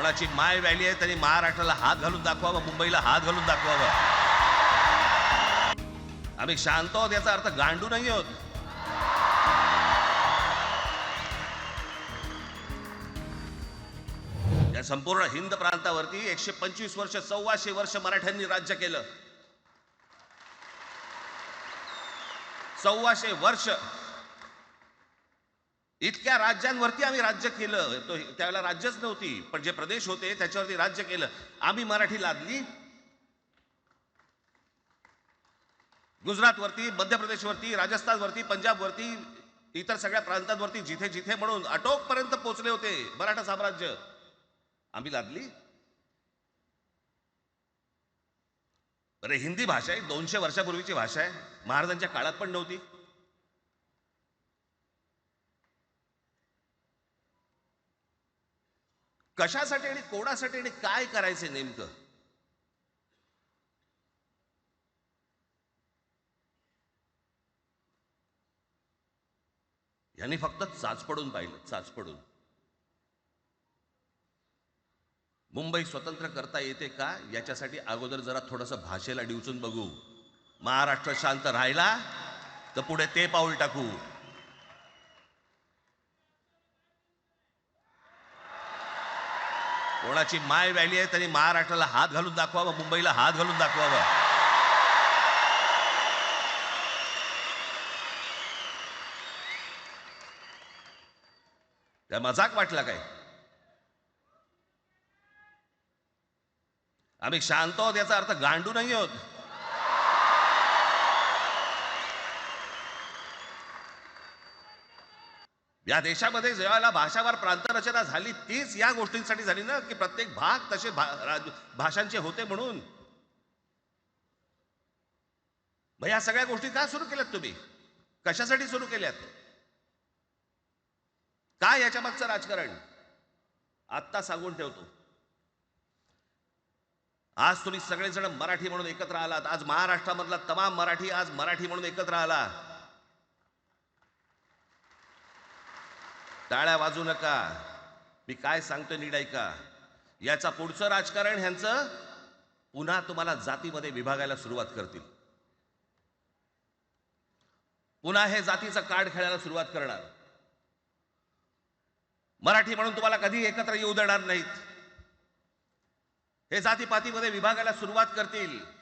कोणाची माय व्हॅली आहे त्यांनी महाराष्ट्राला हात घालून दाखवावा मुंबईला हात घालून दाखवावा. आम्ही शांत आहोत याचा अर्थ गांडू नाही आहोत. या संपूर्ण हिंद प्रांतावरती एकशे पंचवीस वर्ष सव्वाशे वर्ष मराठ्यांनी राज्य केलं. सव्वाशे वर्ष इतक्या राज्यांवरती आम्ही राज्य केलं. तो त्यावेळेला राज्यच नव्हती पण जे प्रदेश होते त्याच्यावरती राज्य केलं. आम्ही मराठी लादली. गुजरातवरती मध्य प्रदेशवरती राजस्थानवरती पंजाबवरती इतर सगळ्या प्रांतांवरती जिथे जिथे म्हणून अटोकपर्यंत पोचले होते मराठा साम्राज्य. आम्ही लादली. अरे हिंदी भाषा आहे दोनशे वर्षापूर्वीची भाषा आहे. महाराजांच्या काळात पण नव्हती. कशासाठी आणि कोणासाठी आणि काय करायचे नेमकं? यांनी फक्त चाचपडून पाहिलं चाचपडून मुंबई स्वतंत्र करता येते का? याच्यासाठी अगोदर जरा थोडंसं भाषेला डिवचून बघू. महाराष्ट्र शांत राहिला तर पुढे ते पाऊल टाकू. कोणाची माय व्हॅली आहे त्यांनी महाराष्ट्राला हात घालून दाखवावा मुंबईला हात घालून दाखवावा. त्या मजाक वाटला काय? आम्ही शांत आहोत याचा अर्थ गांडू नाही आहोत. या देशामध्ये ज्यावेळेला भाषावार प्रांतरचना झाली तीच या गोष्टींसाठी झाली ना की प्रत्येक भाग तसे भा- राज- भाषांचे होते म्हणून. मग या सगळ्या गोष्टी का सुरू केल्यात तुम्ही? कशासाठी सुरू केल्यात? काय याच्या मागचं राजकारण? आत्ता सांगून ठेवतो. आज तुम्ही सगळेजण मराठी म्हणून एकत्र आलात. आज महाराष्ट्रामधला तमाम मराठी आज मराठी म्हणून एकत्र आला. टाळ्या वाजू नका. मी काय सांगतोय नीट ऐका. याचा पुढचं राजकारण ह्यांचं पुन्हा तुम्हाला जातीमध्ये विभागायला सुरुवात करतील. पुन्हा हे जातीचं कार्ड खेळायला सुरुवात करणार. मराठी म्हणून तुम्हाला कधी एकत्र येऊ देणार नाहीत. हे जातीपातीमध्ये विभागायला सुरुवात करतील.